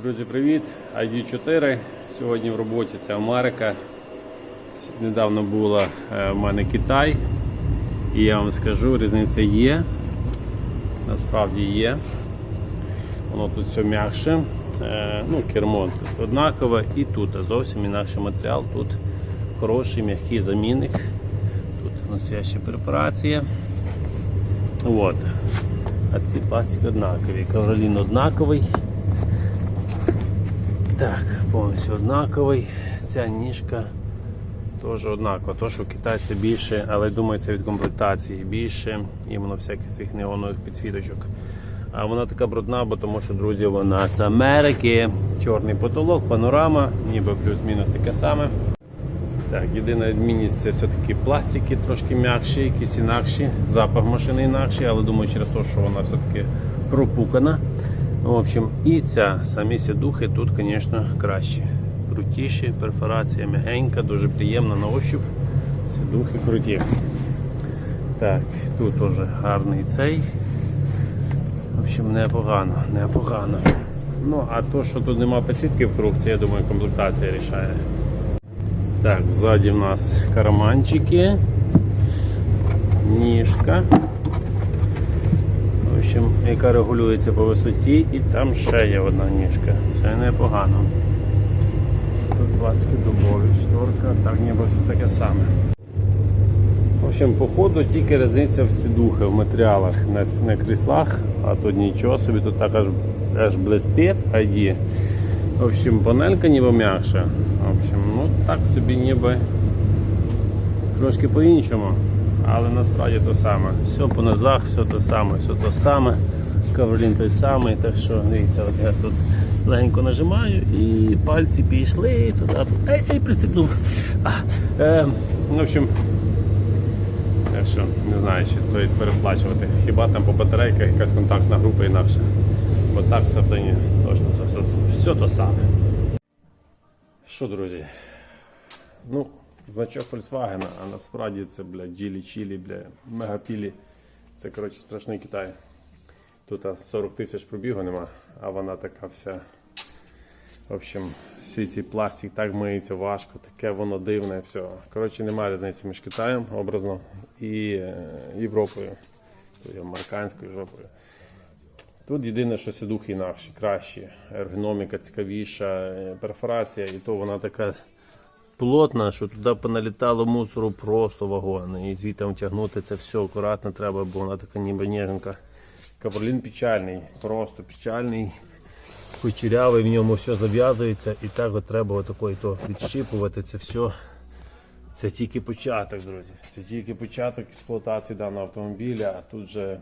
Друзі, привіт! ID4. Сьогодні в роботі це Америка. Недавно була е, в мене Китай. І я вам скажу, різниця є. Насправді є. Воно тут все м'якше. Е, Ну, кермо тут однакове і тут зовсім інакший матеріал. Тут хороший м'який замінник. Тут настояща перфорація. От. А ці пластик однакові. Ковролін однаковий. Так, повністю однаковий. Ця ніжка теж однакова. То, що Китаї більше, але думаю, це від комплектації більше. Іменно всяких цих неонових підсвіточок. А вона така брудна, бо тому що, друзі, вона з Америки. Чорний потолок, панорама, ніби плюс-мінус таке саме. Так, єдина відмінність це все-таки пластики трошки м'якші, якісь інакші, запах машини інакший, але думаю, через те, що вона все-таки пропукана. В общем, і ця самі сідухи тут, звісно, кращі. Крутіші, перфорація м'ягенька, дуже приємна на ощуп. Сідухи круті. Так, тут теж гарний цей. В общем, непогано, непогано. Ну, а то, що тут нема підсвітки вкруг, це я думаю, комплектація рішає. Так, ззаді в нас карманчики, ніжка. В общем, яка регулюється по висоті, і там ще є одна ніжка. Це непогано. Тут 20 дубові шторка, так ніби все таке саме. В общем, по ходу тільки різниця в сідухи, в матеріалах, не, не кріслах, а тут нічого собі, тут так аж, аж блистить ID. В общем, панелька ніби м'якша. В общем, ну так собі ніби трошки по-іншому. Але насправді то саме. Все по низах, все то саме, все то саме. Каверлін той самий, так що дивіться, от я тут легенько нажимаю і пальці пішли туди. Ей, ей, прицепнув. Е, в общем, так що не знаю, чи стоїть переплачувати. Хіба там по батарейках якась контактна група інакша. Бо так в Сардині точно все, все, все то саме. Що, друзі? Ну, значок Volkswagen, а насправді це, бля, Джілі Чілі, бля, мегапілі. Це, коротше, страшний Китай. Тут 40 тисяч пробігу нема, а вона така вся. В общем, всі ці пластик так миється важко, таке воно дивне, все. Коротше, немає різниці між Китаєм образно і е, Європою, американською жопою. Тут єдине, що сідухи інакші, кращі, ергономіка цікавіша, е, перфорація, і то вона така плотна, що туди поналітало мусору просто вагон. І звідти тягнути це все акуратно треба, бо вона така ніби ніженка. Каверлін печальний, просто печальний, кучерявий, в ньому все зав'язується, і так от треба отакої то відщипувати це все. Це тільки початок, друзі. Це тільки початок експлуатації даного автомобіля, а тут же,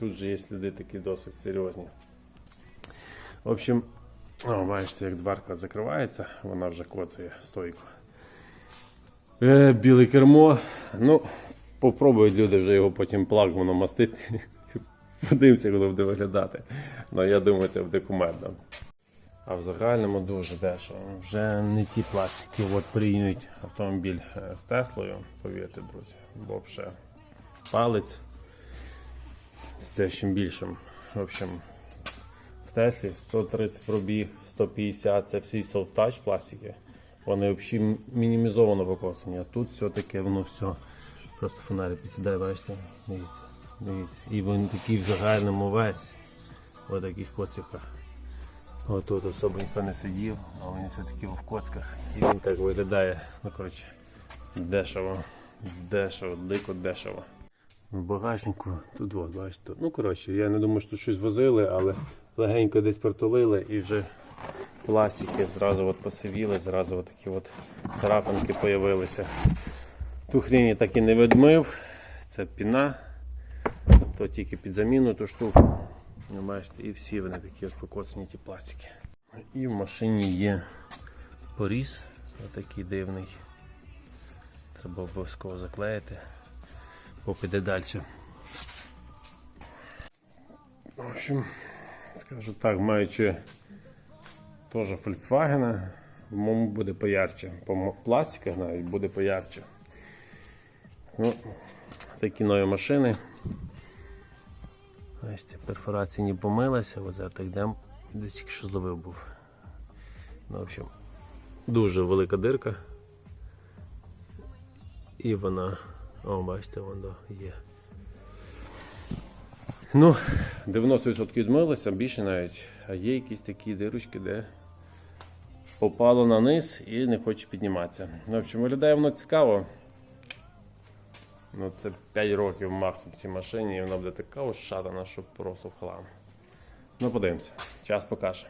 тут же є сліди такі досить серйозні. В общем, о, бачите, як дверка закривається, вона вже коцає стойку. Е, біле кермо. Ну, попробують люди вже його потім плагманом мастити. Подивимося, коли буде виглядати. Ну, я думаю, це буде кумедно. А в загальному дуже дешево. Вже не ті пластики от порівнюють автомобіль е, з Теслою, повірте, друзі. Бо вже палець з дещо більшим. В общем, Теслі 130 пробіг, 150 це всі touch пластики. Вони взагалі мінімізовано покосані, а тут все-таки воно все. Просто фонарик підсідає, бачите? Дивіться, дивіться. І він такий в загальному весь. Ось таких коциках. Ось особо ніхто не сидів, а він все-таки в коцках. І він так виглядає, ну коротше, дешево, дешево, дико дешево. В багажнику тут от, бачите. Ну, коротше, я не думаю, що тут щось возили, але легенько десь притулили і вже пластики зразу от посивіли, зразу от такі от царапинки появилися. Ту хрінь я так і не відмив. Це піна, то тільки під заміну ту штуку. Ну, і всі вони такі от покоцані ті пластики. І в машині є поріз, отакий дивний. Треба обов'язково заклеїти, бо піде далі. В общем, скажу так, маючи теж Volkswagen, в моєму буде поярче. По пластиках навіть буде поярче. Ну, такі нові машини. Бачите, перфорація не помилася, ось зараз йдемо Десь тільки що зловив був. Ну, в общем, дуже велика дирка. І вона. О, бачите, вона є. Ну, 90% відмилося, більше навіть. А є якісь такі дирочки, де попало на низ і не хоче підніматися. Ну, в общем, виглядає воно цікаво. Ну, це 5 років максимум в цій машині, і вона буде така ошатана, що просто в хлам. Ну, подивимося, час покаже.